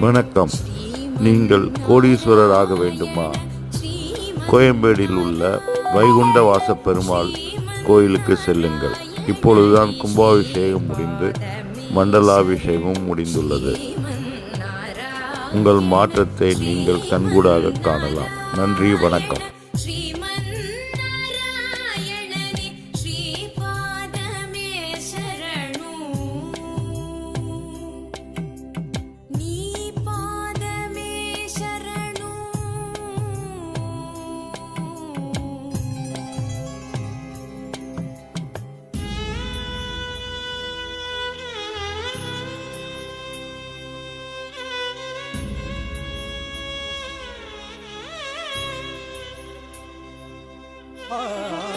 வணக்கம். நீங்கள் கோடீஸ்வரர் ஆக வேண்டுமா? கோயம்பேடில் உள்ள வைகுண்ட வாச பெருமாள் கோயிலுக்கு செல்லுங்கள். இப்பொழுதுதான் கும்பாபிஷேகம் முடிந்து மண்டலாபிஷேகம் முடிந்துள்ளது. உங்கள் மாற்றத்தை நீங்கள் கண்கூடாக காணலாம். நன்றி வணக்கம். ah, ah.